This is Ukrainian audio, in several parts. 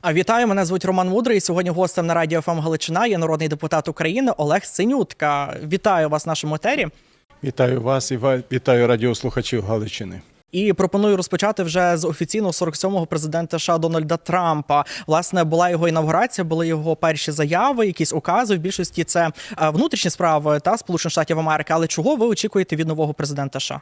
А вітаю, мене звуть Роман Мудрий. Сьогодні гостем на радіо ФМ Галичина є народний депутат України Олег Синютка. Вітаю вас в нашому етері. Вітаю вас і вітаю радіослухачів Галичини. І пропоную розпочати вже з офіційного 47-го президента США Дональда Трампа. Власне, була його інавгурація, були його перші заяви, якісь укази. В більшості це е, внутрішні справи та Сполучених Штатів Америки. Але чого ви очікуєте від нового президента США?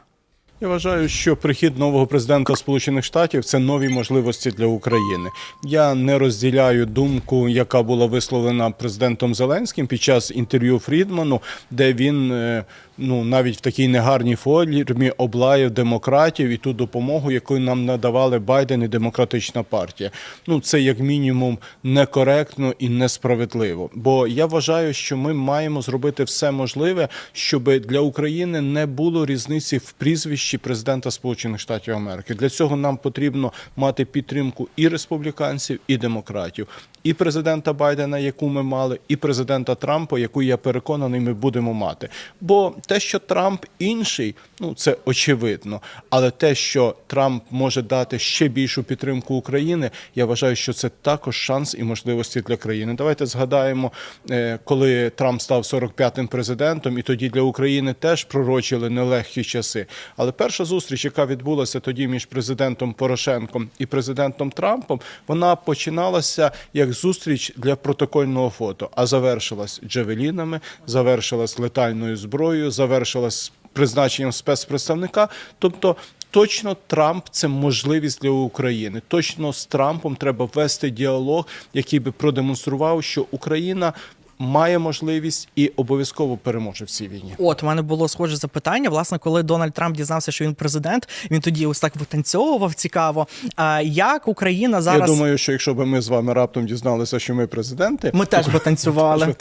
Я вважаю, що прихід нового президента Сполучених Штатів це нові можливості для України. Я не розділяю думку, яка була висловлена президентом Зеленським під час інтерв'ю Фрідману, де він е, ну навіть в такій негарній формі облаяв демократів і ту допомогу, яку нам надавали Байден і демократична партія. Ну це як мінімум некоректно і несправедливо. Бо я вважаю, що ми маємо зробити все можливе, щоб для України не було різниці в прізвищі президента Сполучених Штатів Америки. Для цього нам потрібно мати підтримку і республіканців, і демократів, і президента Байдена, яку ми мали, і президента Трампа, яку я переконаний, ми будемо мати. Бо те, що Трамп інший, ну це очевидно. Але те, що Трамп може дати ще більшу підтримку України, я вважаю, що це також шанс і можливості для країни. Давайте згадаємо, е, коли Трамп став 45-м президентом, і тоді для України теж пророчили нелегкі часи. Але перша зустріч, яка відбулася тоді між президентом Порошенком і президентом Трампом, вона починалася як зустріч для протокольного фото, а завершилась джавелінами, завершилась летальною зброєю, завершилась призначенням спецпредставника. Тобто. Точно Трамп це можливість для України. Точно з Трампом треба вести діалог, який би продемонстрував, що Україна має можливість і обов'язково переможе в цій війні. От у мене було схоже запитання. Власне, коли Дональд Трамп дізнався, що він президент, він тоді ось так витанцьовував. Цікаво. А як Україна зараз Я думаю, що якщо б ми з вами раптом дізналися, що ми президенти, ми теж би танцювали.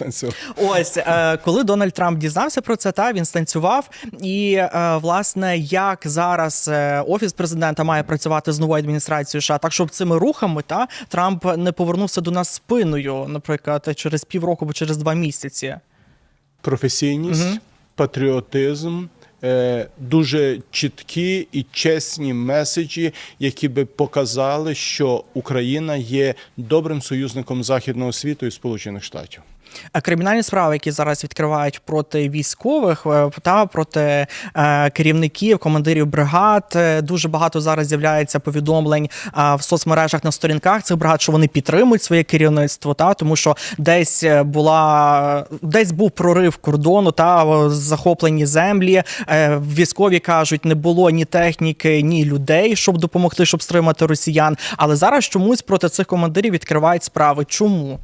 Ось е, коли Дональд Трамп дізнався про це, та він станцював. І е, власне, як зараз е, офіс президента має працювати з новою адміністрацією США, так щоб цими рухами та Трамп не повернувся до нас спиною, наприклад, через півроку або через два місяці. професійність, патріотизм. е, Дуже чіткі і чесні меседжі, які би показали, що Україна є добрим союзником західного світу і Сполучених Штатів. А Кримінальні справи, які зараз відкривають проти військових е, та проти е, керівників, командирів бригад, е, дуже багато зараз з'являється повідомлень е, в соцмережах на сторінках цих бригад, що вони підтримують своє керівництво, та тому що десь е, була десь був прорив кордону та е, захоплені землі. Е, Військові кажуть, не було ні техніки, ні людей, щоб допомогти, щоб стримати росіян. Але зараз чомусь проти цих командирів відкривають справи. Чому?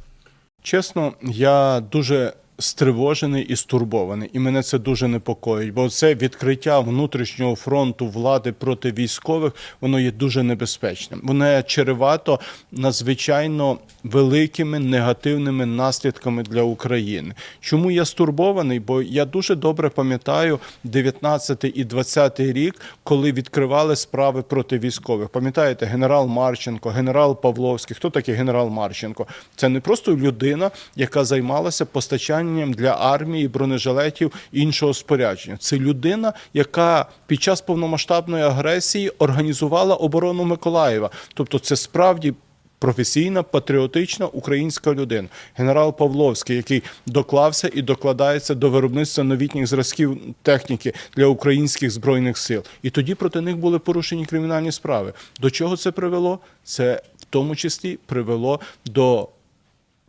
Чесно, я дуже стривожений і стурбований, і мене це дуже непокоїть, бо це відкриття внутрішнього фронту влади проти військових, воно є дуже небезпечним. Воно чревато надзвичайно великими негативними наслідками для України. Чому я стурбований? Бо я дуже добре пам'ятаю 19 і 20 рік, коли відкривали справи проти військових. Пам'ятаєте, генерал Марченко, генерал Павловський. Хто такий генерал Марченко? Це не просто людина, яка займалася постачанням для армії бронежилетів іншого спорядження. Це людина, яка під час повномасштабної агресії організувала оборону Миколаєва. Тобто, це справді. Професійна, патріотична українська людина, генерал Павловський, який доклався і докладається до виробництва новітніх зразків техніки для українських збройних сил. І тоді проти них були порушені кримінальні справи. До чого це привело? Це в тому числі привело до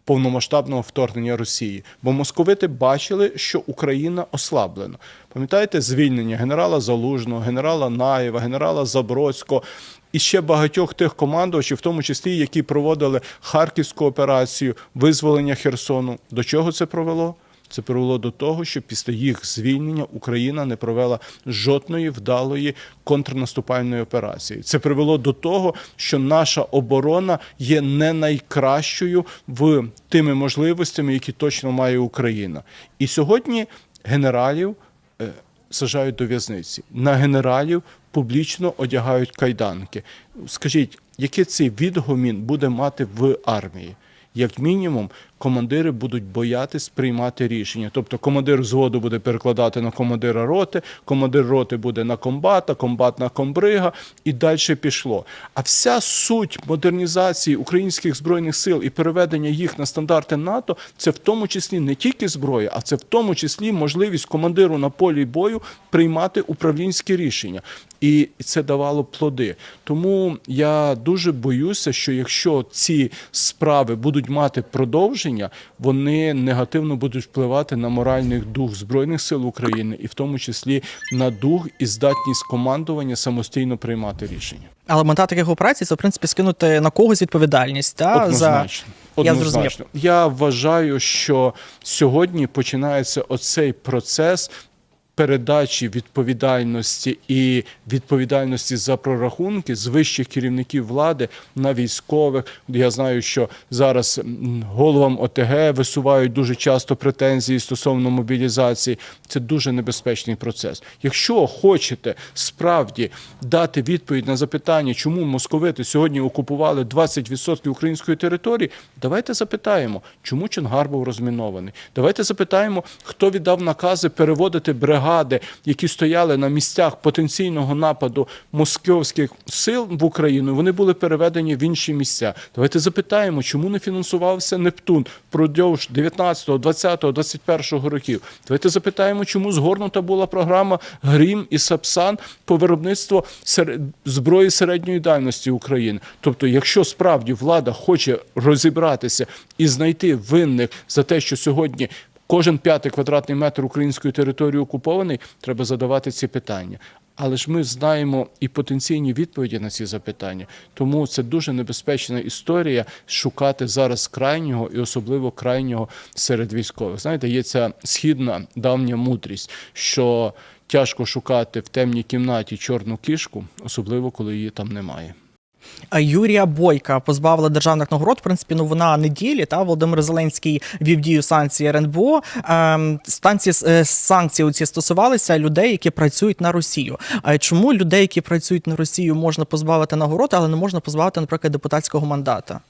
повномасштабного вторгнення Росії. Бо московити бачили, що Україна ослаблена. Пам'ятаєте звільнення генерала Залужного, генерала Наєва, генерала Забродського і ще багатьох тих командувачів, в тому числі, які проводили Харківську операцію, визволення Херсону. До чого це привело? Це привело до того, що після їх звільнення Україна не провела жодної вдалої контрнаступальної операції. Це привело до того, що наша оборона є не найкращою в тими можливостями, які точно має Україна. І сьогодні генералів е, сажають до в'язниці. На генералів публічно одягають кайданки. Скажіть, який цей відгомін буде мати в армії? Як мінімум, командири будуть боятись приймати рішення. Тобто командир взводу буде перекладати на командира роти, командир роти буде на комбата, комбат на комбрига, і далі пішло. А вся суть модернізації українських збройних сил і переведення їх на стандарти НАТО це в тому числі не тільки зброя, а це в тому числі можливість командиру на полі бою приймати управлінські рішення. І це давало плоди. Тому я дуже боюся, що якщо ці справи будуть мати продовження, вони негативно будуть впливати на моральний дух збройних сил України, і в тому числі на дух і здатність командування самостійно приймати рішення. Але мета таких операцій це в принципі скинути на когось відповідальність. Та, за... Однозначно. Я зрозумів. Я вважаю, що сьогодні починається оцей процес. Передачі відповідальності і відповідальності за прорахунки з вищих керівників влади на військових. Я знаю, що зараз головам ОТГ висувають дуже часто претензії стосовно мобілізації. Це дуже небезпечний процес. Якщо хочете справді дати відповідь на запитання, чому московити сьогодні окупували 20% української території, давайте запитаємо, чому Чонгар був розмінований. Давайте запитаємо, хто віддав накази переводити бригади, які стояли на місцях потенційного нападу московських сил в Україну. Вони були переведені в інші місця. Давайте запитаємо, чому не фінансувався Нептун впродовж 19, 20, 21 років. Давайте запитаємо, чому згорнута була програма Грім і Сапсан по виробництву зброї середньої дальності України. Тобто, якщо справді влада хоче розібратися і знайти винних за те, що сьогодні. Кожен п'ятий квадратний метр української території окупований, треба задавати ці питання. Але ж ми знаємо і потенційні відповіді на ці запитання. Тому це дуже небезпечна історія шукати зараз крайнього і особливо крайнього серед військових. Знаєте, є ця східна давня мудрість, що тяжко шукати в темній кімнаті чорну кішку, особливо коли її там немає. А Юрія Бойка позбавили державних нагород. В принципі, вона неділі. Та Володимир Зеленський вів дію санкції РНБО. Ем, станції е, санкції ці стосувалися людей, які працюють на Росію. А чому людей, які працюють на Росію, можна позбавити нагород, але не можна позбавити, наприклад, депутатського мандата?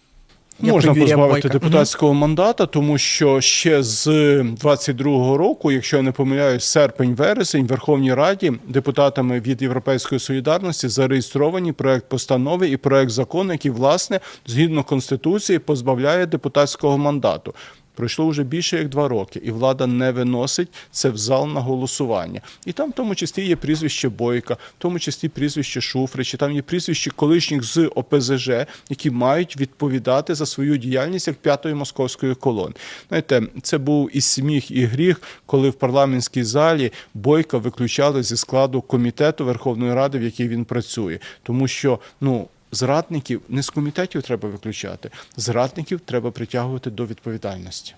Я Можна Юрія позбавити Бойка. депутатського мандата, тому що ще з 22-го року, якщо я не помиляюсь, серпень-вересень в Верховній Раді депутатами від Європейської солідарності зареєстровані проект постанови і проект закону, який власне згідно конституції позбавляє депутатського мандату. Пройшло вже більше як два роки, і влада не виносить це в зал на голосування. І там, в тому числі, є прізвище Бойка, в тому числі прізвище Шуфрича, там є прізвище колишніх з ОПЗЖ, які мають відповідати за свою діяльність як п'ятої московської колони. Знаєте, це був і сміх, і гріх, коли в парламентській залі Бойка виключали зі складу комітету Верховної Ради, в якій він працює, тому що ну. Зрадників не з комітетів треба виключати, зрадників треба притягувати до відповідальності.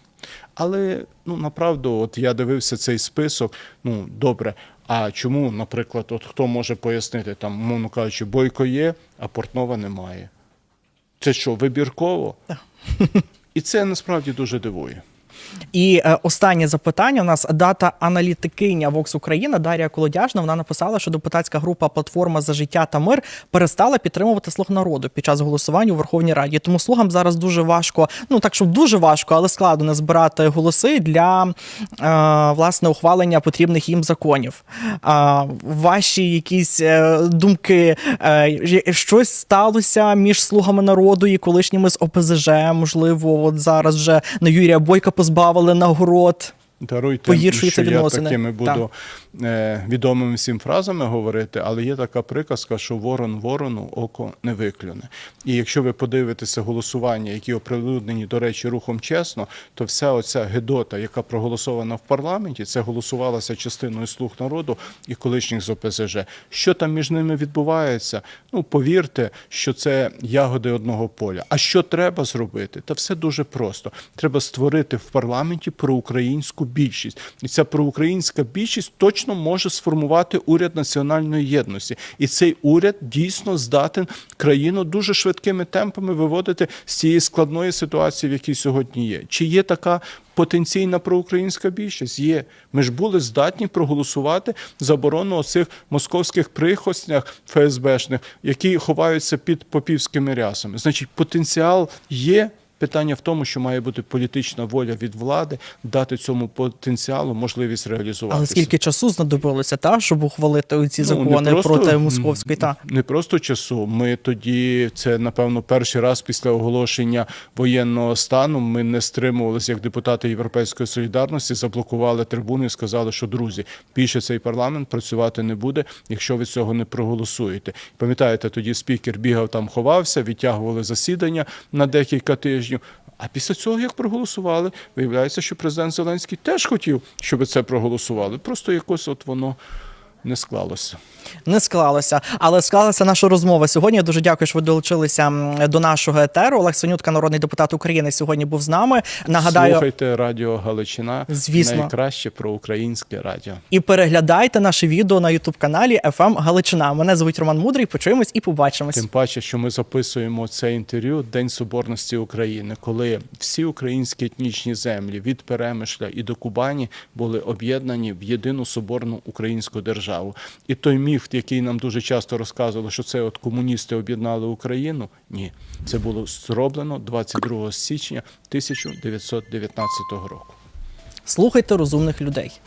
Але ну направду, от я дивився цей список. Ну добре. А чому, наприклад, от хто може пояснити там, мовно кажучи, бойко є, а Портнова немає? Це що, вибірково? І це насправді дуже дивує. І е, останнє запитання. У нас дата аналітикиня Vox Україна Дар'я Колодяжна. Вона написала, що депутатська група Платформа за життя та мир перестала підтримувати слуг народу під час голосування у Верховній Раді. Тому слугам зараз дуже важко, ну так щоб дуже важко, але складно збирати голоси для е, власне ухвалення потрібних їм законів. А ваші якісь е, думки, е, щось сталося між слугами народу і колишніми з ОПЗЖ? Можливо, от зараз вже на Юрія Бойка позбавили нагород. Даруйте, Погіршуються що я відносини. такими буду е, відомими всім фразами говорити, але є така приказка, що ворон ворону око не виклюне. І якщо ви подивитеся голосування, які оприлюднені, до речі, рухом чесно, то вся оця гедота, яка проголосована в парламенті, це голосувалася частиною слуг народу і колишніх з ОПЗЖ. Що там між ними відбувається? Ну повірте, що це ягоди одного поля. А що треба зробити? Та все дуже просто. Треба створити в парламенті проукраїнську більшість, і ця проукраїнська більшість точно може сформувати уряд національної єдності. І цей уряд дійсно здатен країну дуже швидкими темпами виводити з цієї складної ситуації, в якій сьогодні є. Чи є така? Потенційна проукраїнська більшість є. Ми ж були здатні проголосувати заборону оцих московських прихоснях ФСБшних, які ховаються під попівськими рясами. Значить, потенціал є. Питання в тому, що має бути політична воля від влади дати цьому потенціалу можливість реалізуватися. Але скільки часу знадобилося, та, щоб ухвалити ці Ну, закони просто, проти московської та не просто часу. Ми тоді, це напевно перший раз після оголошення воєнного стану. Ми не стримувалися як депутати Європейської солідарності, заблокували трибуни і сказали, що друзі, більше цей парламент працювати не буде, якщо ви цього не проголосуєте. Пам'ятаєте, тоді спікер бігав там, ховався, відтягували засідання на декілька тижнів. А після цього, як проголосували, виявляється, що президент Зеленський теж хотів, щоб це проголосували. Просто якось от воно не склалося. не склалося. Але склалася наша розмова сьогодні. Я дуже дякую, що ви долучилися до нашого етеру. Олег Сонютка, народний депутат України, сьогодні був з нами. Нагадаю, Слухайте Радіо Галичина. Звісно. Найкраще про українське радіо. і переглядайте наше відео на Ютуб каналі FM Галичина. Мене звуть Роман Мудрий. Почуємось і побачимось. Тим паче, що ми записуємо це інтерв'ю День Соборності України, коли всі українські етнічні землі від Перемишля і до Кубані були об'єднані в єдину соборну українську державу. І той міф, який нам дуже часто розказували, що це от комуністи об'єднали Україну. Ні, це було зроблено 22 січня 1919 року. Слухайте розумних людей.